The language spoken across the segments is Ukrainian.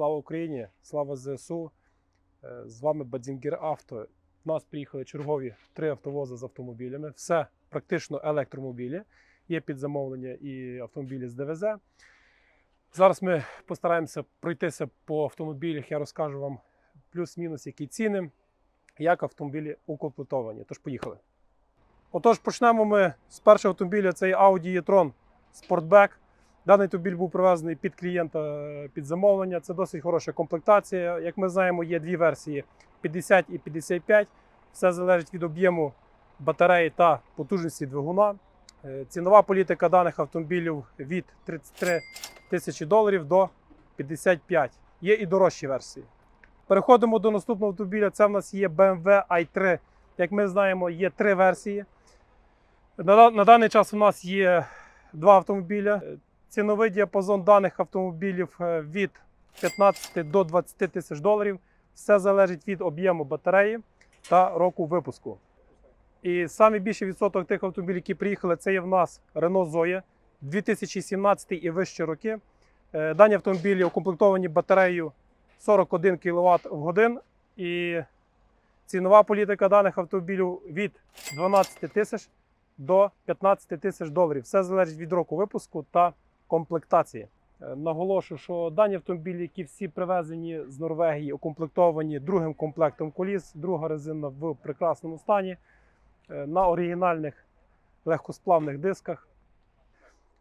Слава Україні! Слава ЗСУ! Е, З вами Бадзінгір Авто. В нас приїхали чергові три автовози з автомобілями. Все практично електромобілі. Є під замовлення і автомобілі з ДВЗ. Зараз ми постараємося пройтися по автомобілях. Я розкажу вам плюс-мінус, які ціни, як автомобілі укомплектовані. Тож поїхали. Отож, почнемо ми з першого автомобіля. Це Audi e-tron Sportback. Даний автомобіль був привезений під клієнта е, під замовлення. Це досить хороша комплектація. Як ми знаємо, є дві версії 50 і 55. Все залежить від об'єму батареї та потужності двигуна. Е, Цінова політика даних автомобілів від 33 тисячі доларів до 55. Є і дорожчі версії. Переходимо до наступного автомобіля. Це в нас є BMW i3. Як ми знаємо, є три версії. На, на даний час у нас є два автомобіля. Ціновий діапазон даних автомобілів е, від 15 до 20 тисяч доларів. Все залежить від об'єму батареї та року випуску. І найбільший відсоток тих автомобілів, які приїхали, це є в нас Renault Zoe 2017 і вищі роки. Е, Дані автомобілі укомплектовані батареєю 41 кВт в годин. І цінова політика даних автомобілів від 12 тисяч до 15 тисяч доларів. Все залежить від року випуску та комплектації. Е, Наголошую, що дані автомобілі, які всі привезені з Норвегії, укомплектовані другим комплектом коліс, друга резина в прекрасному стані, е, на оригінальних легкосплавних дисках.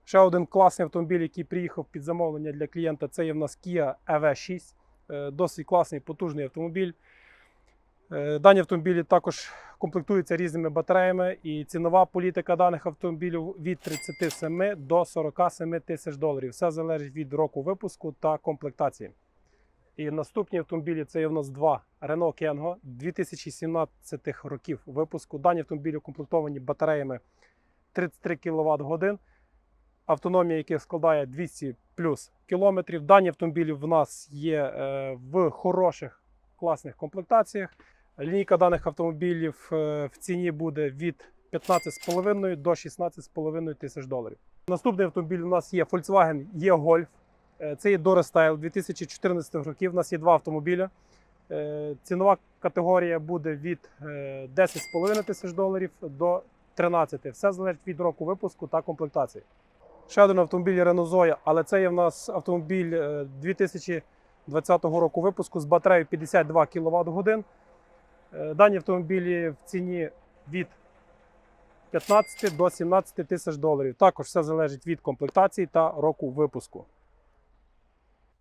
Ще один класний автомобіль, який приїхав під замовлення для клієнта, це є в нас Kia EV6. Е, Досить класний, потужний автомобіль. Е, Дані автомобілі також комплектуються різними батареями, і цінова політика даних автомобілів від 37 до 47 тисяч доларів. Все залежить від року випуску та комплектації. І наступні автомобілі це є в нас два Renault Kengo 2017 років випуску. Дані автомобілі укомплектовані батареями 33 кВт годин, автономія яких складає 200 плюс кілометрів. Дані автомобілі в нас є е, в хороших класних комплектаціях. Лінійка даних автомобілів е, в ціні буде від 15,5 до 16,5 тисяч доларів. Наступний автомобіль у нас є Volkswagen E-Golf. Е, Це є Dora Style 2014 років. У нас є два автомобіля. Е, Цінова категорія буде від е, 10,5 тисяч доларів до 13. Все залежить від року випуску та комплектації. Ще один автомобіль Renault Zoe, але це є в нас автомобіль е, 2020 року випуску з батареєю 52 кВт годин. Е, Дані автомобілі в ціні від 15 до 17 тисяч доларів. Також все залежить від комплектації та року випуску.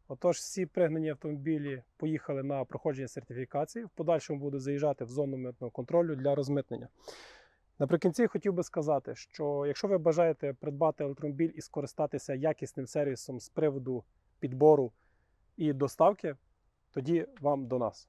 Отож, всі пригнані автомобілі поїхали на проходження сертифікації. В подальшому будуть заїжджати в зону митного контролю для розмитнення. Наприкінці хотів би сказати, що якщо ви бажаєте придбати електромобіль і скористатися якісним сервісом з приводу підбору і доставки, тоді вам до нас.